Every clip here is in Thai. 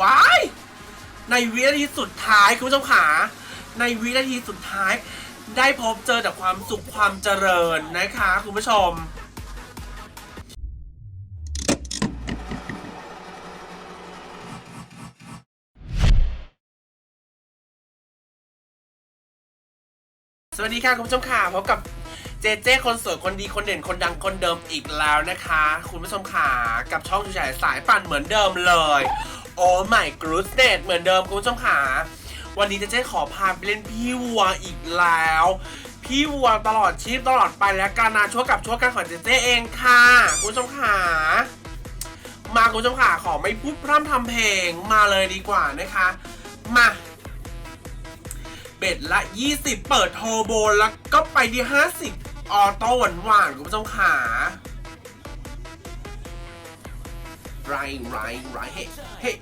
ว้ายในวินาทีสุดท้ายคุณผู้ชมขาในวินาทีสุดท้าย ได้พบเจอแต่ความสุขความเจริญนะคะคุณผู้ชมสวัสดีค่ะ คุณผู้ชมค่ะพบกับเจเจคนสวยคนดีคนเด่นคนดังคนเดิมอีกแล้วนะคะ คุณผู้ชมค่ะกับช่องชูชายสายปั่นเหมือนเดิมเลย โอ้ไม่กรูสเนตเหมือนเดิมคุณผู้ชมค่ะวันนี้เจเจขอพาไปเล่นพี่วัวอีกแล้ว พี่วัวตลอดชีพตลอดไปและการนาชั่วกับชั่วกันของเจเจเองค่ะคุณผู้ชมค่ะมาคุณผู้ชมค่ะขอไม่พูดพร่ำทำเพลงมาเลยดีกว่านะคะ มาเบ็ดละ 20 เปิดโทโบแล้วก็ไปที่ 50 ออโต้หวานหวานๆคุณผู้ชมขา ไรไรไรเฮ้เฮ้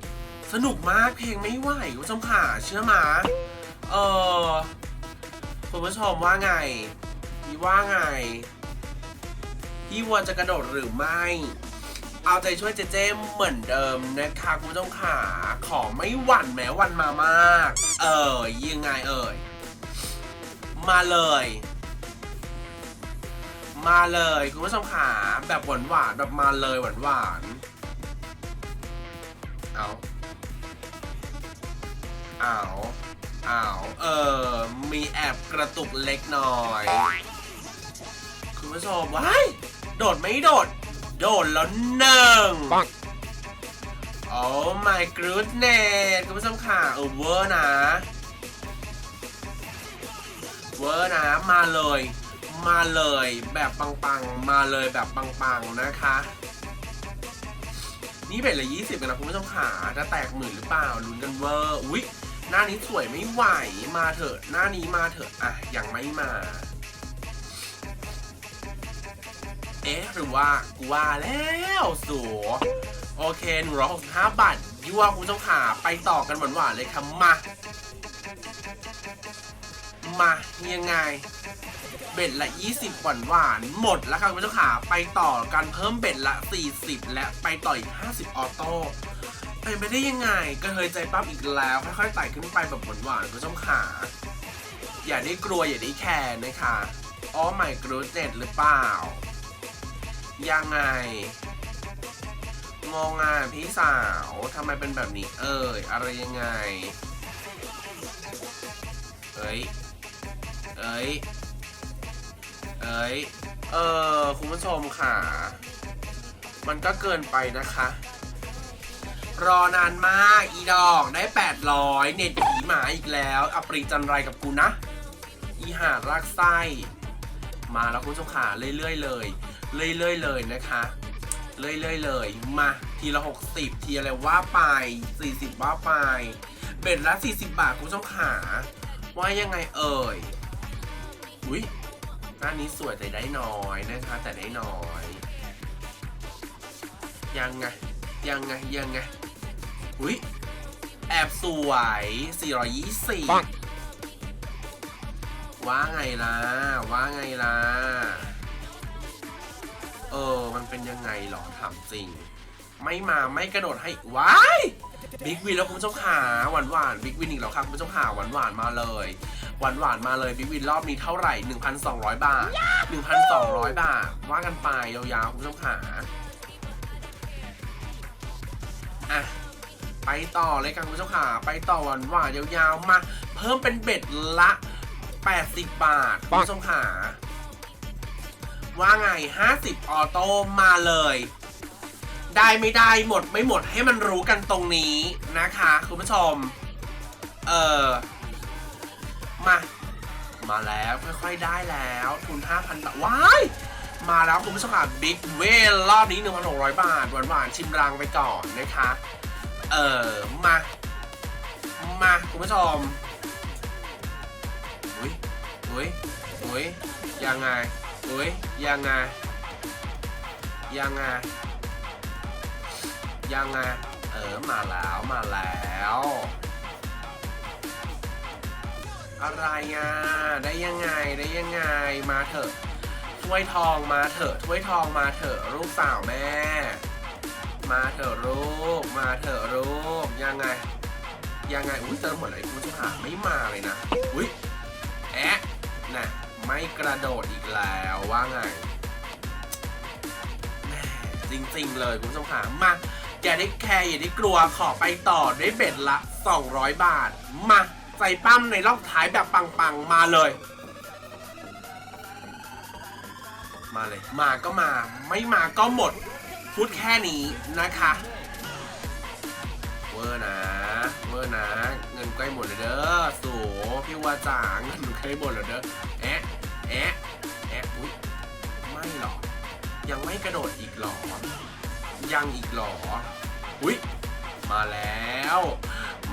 สนุกมากเพลงไม่ไหวคุณผู้ชมขาเชื่อมาเออคุณผู้ชมว่าไงพี่ว่าไงพี่วัวจะกระโดดหรือไม่ เอาใจช่วยเจเจเหมือนเดิมนะคะคุณผู้ชมขาขอไม่หวั่นแม้วันมามาก เออยังไงเอ่ยมาเลย มาเลยคุณผู้ชมขาแบบหวานหวานแบบมาเลยหวานหวาน เอาเอาเอาเออ มีแอบกระตุกเล็กน้อย คุณผู้ชมว้ายโดดไม่โดด โดดแล้วหนึ่งปังโอ้ my goodness คุณผู้ชมค่ะเออเวอร์นะ เวอร์นะ มาเลย มาเลยแบบปังๆ มาเลยแบบปังๆ นะคะ นี่เป็นเลยยี่สิบกันนะคุณผู้ชมค่ะจะแตกหมื่นหรือเปล่าลุ้นกันเวอร์อุ๊ยหน้านี้สวยไม่ไหวมาเถอะหน้านี้มาเถอะอะยังไม่มา เอ๊ะหรือว่ากูว่าแล้วสัวโอเค165บาทยั่วคุณผู้ชมขาไปต่อกันหวานๆเลยค่ะมา มายังไง เบ็ดละ 20 หวานหวานหมดแล้วค่ะคุณผู้ชมขาไปต่อกันเพิ่มเบ็ดละ 40 และไปต่ออีก 50 ออโต้เป็นไปได้ยังไงก็เฮยใจปั๊บอีกแล้วค่อยๆไต่ขึ้นไปแบบหวานหวานคุณผู้ชมขาอย่าได้กลัวอย่าได้แคร์นะคะอ๋อไม่กรูเน็ตหรือเปล่า ยังไงงงอะพี่สาวทำไมเป็นแบบนี้เอ่ยอะไรยังไงเอ้ย เอ้ย เอ้ย เออคุณผู้ชมค่ะ มันก็เกินไปนะคะ รอนานมาก อีดอกได้ 800 เน็ตผีหมาอีกแล้วอปรีจันไรกับกูนะ อีหาดรากไส้ มาแล้วคุณผู้ชมค่ะเรื่อยๆเลย เรื่อยๆเลยนะคะเรื่อยๆเลยมาทีละ 60 ทีอะไรว่าไป 40 ว่าไป เบ็ดละ 40 บาทคุณผู้ชมขาว่ายังไงเอ่ย อุ้ยหน้านี้สวยแต่ได้น้อยนะคะ แต่ได้น้อย ยังไง ยังไง ยังไง อุ้ยแอบสวย 420ปังว่าไงล่ะ ว่าไงล่ะ เออ มันเป็นยังไงหรอถามจริง ไม่มาไม่กระโดดให้ ว้ายบิ๊กวินแล้วคุณผู้ชมขาหวานหวานบิ๊กวินอีกแล้วครับคุณผู้ชมขาหวานหวานมาเลย หวานหวานมาเลยบิ๊กวินรอบนี้เท่าไหร่ 1,200 บาท 1,200 บาท ว่ากันไปยาวๆคุณผู้ชมขาอะไปต่อเลยครับคุณผู้ชมขาไปต่อหวานหวานๆยาวๆมา เพิ่มเป็นเบ็ดละ 80 บาทคุณผู้ชมขาว่าไง 50 ออโต้มาเลย ได้ไม่ได้หมดไม่หมดให้มันรู้กันตรงนี้นะคะ คุณผู้ชม เออ มา มาแล้วค่อยๆได้แล้วทุน5,000บาทว้ายมาแล้วคุณผู้ชมค่ะบิ๊กเวลรอบนี้ 1,600 บาท หวานๆ ชิมรังไปก่อนนะคะ เออมา มาคุณผู้ชมอุ้ยอุ้ยอุ้ยยังไงอุ้ยยังไงยังไงยังไงเออมาแล้วมาแล้ว อะไรอะได้ยังไงได้ยังไงมาเถอะถ้วยทองมาเถอะถ้วยทองมาเถอะลูกสาวแม่ มาเถอะลูกมาเถอะลูกยังไง ยังไงอุ้ยเติมหมดเลยคุณผู้ชมหาไม่มาเลยนะอุ้ยแอะน่ะไม่กระโดดอีกแล้วว่าไงแหม่จริงๆเลยคุณผู้ชมหามาอย่าได้แคร์อย่าได้กลัวขอไปต่อได้เบ็ดละ 200 บาท มา ใส่ปั้มในรอบท้ายแบบปังๆ มาเลย มาเลย มาก็มา ไม่มาก็หมด พูดแค่นี้นะคะ เวอร์นะ เวอร์นะ เงินใกล้หมดเลยเด้อสูพี่ว่าจางเงินใกล้หมดเลยเด้อ แอะ แอะ แอะอุ๊ยไม่หรอ ยังไม่กระโดดอีกหรอ ยังอีกหรอ อุ๊ย มาแล้ว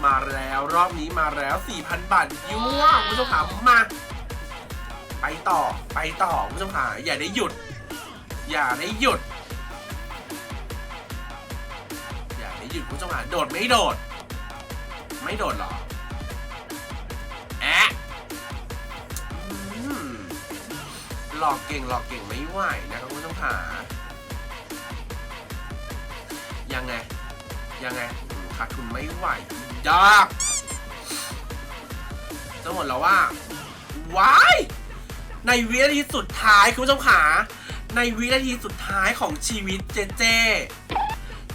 มาแล้วรอบนี้มาแล้ว 4,000 บาทยั่วคุณผู้ชมขามา ไปต่อไปต่อคุณผู้ชมขาอย่าได้หยุด อย่าได้หยุด อย่าได้หยุดคุณผู้ชมขาโดดไม่โดด ไม่โดดหรอแอะหลอกเก่งหลอกเก่งไม่ไหวนะครับคุณผู้ชมขายังไงยังไง ขาดทุนไม่ไหวยากจะหมดแล้วว่าว้ายในวินาทีสุดท้ายคุณผู้ชมขาในวินาทีสุดท้ายของชีวิตเจเจ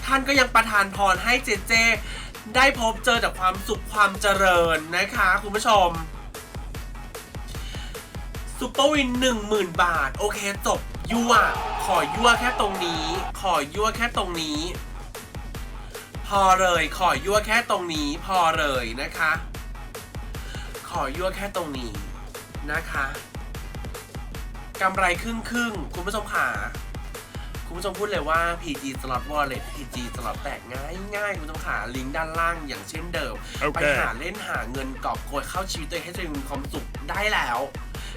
ท่านก็ยังประทานพรให้เจเจ ได้พบเจอแต่ความสุขความเจริญนะคะคุณผู้ชมซูเปอร์วิน10,000บาท โอเคจบยั่วขอยั่วแค่ตรงนี้ ขอยั่วแค่ตรงนี้ พอเลยขอยั่วแค่ตรงนี้พอเลยนะคะ ขอยั่วแค่ตรงนี้นะคะกำไรครึ่งครึ่งๆคุณผู้ชมขาคุณผู้ชมพูดเลยว่า PG Slot Wallet PG Slot แตกง่ายง่ายๆคุณผู้ชมขาลิงก์ด้านล่างอย่างเช่นเดิมโอเคไปหาเล่นหาเงินกอบโกยเข้าชีวิตตัวเองให้ตัวเองมีความสุขได้แล้ว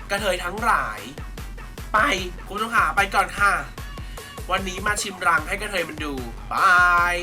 กระเทยทั้งหลาย ไปคุณผู้ชมขาไปก่อนค่ะ วันนี้มาชิมรังให้กระเทยมันดูบาย